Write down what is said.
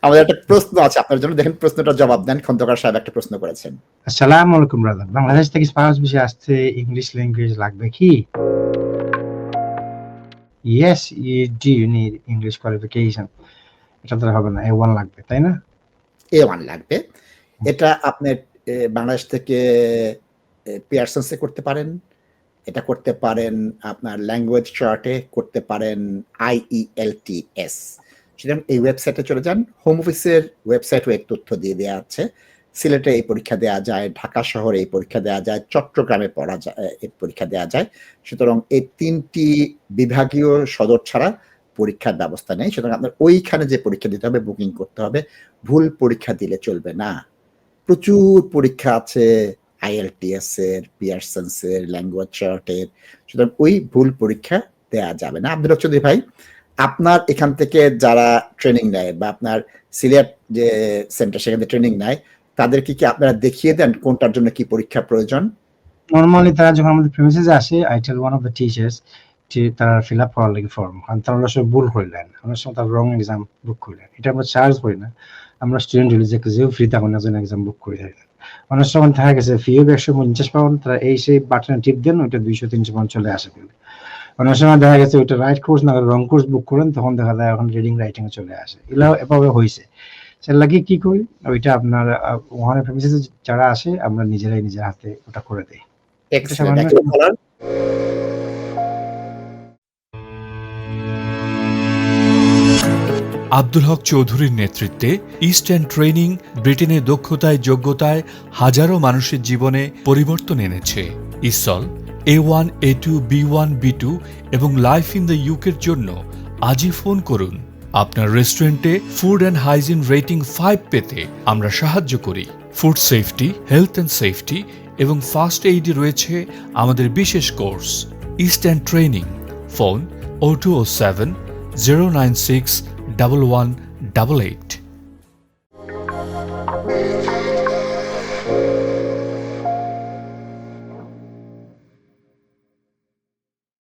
আমাদের একটা প্রশ্ন আছে আপনার জন্য। দেখেন প্রশ্নটা জবাব দেন। খন্দকার সাহেব একটা প্রশ্ন করেছেন। আসসালামু আলাইকুম ব্রাদার বাংলাদেশ থেকে স্পাউস ইংলিশ ল্যাঙ্গুয়েজ লাগবে কি? Yes you do you need English qualification এটা তো হবে না এ ওয়ান লাগবে তাই না? এ ওয়ান লাগবে। এটা আপনি বাংলাদেশ থেকে পিয়ারসন্সে করতে পারেন। এটা করতে পারেন আপনার ল্যাঙ্গুয়েজ চার্টে করতে পারেন আইইএলটিএস সুতরাং এই ওয়েবসাইটে চলে যান। হোম অফিসের ওয়েবসাইটও এক তথ্য দিয়ে দেওয়া আছে। সিলেটে এই পরীক্ষা দেওয়া যায়, ঢাকা শহরে এই পরীক্ষা দেওয়া যায়, চট্টগ্রামে পড়া যায় পরীক্ষা দেওয়া যায়। সুতরাং এই তিনটি বিভাগীয় সদর ছাড়া পরীক্ষার ব্যবস্থা নেই। সুতরাং আপনার ওইখানে যে পরীক্ষা দিতে হবে বুকিং করতে হবে, ভুল পরীক্ষা দিলে চলবে না। প্রচুর পরীক্ষা আছে আইএলটিএস এর পিয়ারসন্স এর ল্যাঙ্গুয়েজ চার্টের সুতরাং ওই ভুল পরীক্ষা দেয়া যাবে না। আব্দুল চৌধুরী ভাই আপনার এখান থেকে যারা ট্রেনিং নেয় বা আপনার সিলেট যে সেন্টার সেখানে ট্রেনিং নেয়, তাদেরকে কি আপনারা দেখিয়ে দেন কোনটার জন্য কি পরীক্ষা প্রয়োজন? নর্মালি তারা যখন আমাদের আসে I tell one of the teachers যে তারা ফিল আপ করার লাগে ফর্ম কারণ তারা ভুল করলেন অনেক সময় তারা রং এক্সাম বুক করলেন এটা আমরা চার্জ করি না, আমরা স্টুডেন্ট হলে যেও ফ্রি এক্সাম বুক করে থাকি অনেক সময় দেখা গেছে ফিও একশো পঞ্চাশ পাউন্ড তারা এই সেই বাটনে টিপ দেন, ওইটা দুইশো, তিনশো পাউন্ড চলে আসে। বলে অনেক সময় দেখা গেছে ওইটা রাইট কোর্স না রং কোর্স বুক করেন তখন দেখা যায় এখন রিডিং রাইটিং চলে আসে। এগুলো এভাবে হয়েছে সেটা লাগে কি করি? ওইটা আপনার ওখানে প্রেমিসেসে যারা আসে আমরা নিজেরাই নিজের হাতে ওটা করে দেই? আব্দুল হক চৌধুরীর নেতৃত্বে ইস্টার্ন ট্রেনিং ব্রিটেনের দক্ষতায় যোগ্যতায় হাজারো মানুষের জীবনে পরিবর্তন এনেছে। ESOL A one A two B one B two এবং লাইফ ইন দ্য ইউকের জন্য আজই ফোন করুন। আপনার রেস্টুরেন্টে food and hygiene rating five পেতে আমরা সাহায্য করি। Food safety health and safety এবং ফার্স্ট এইডে রয়েছে আমাদের বিশেষ course east and training phone O two O seven zero nine six double one double eight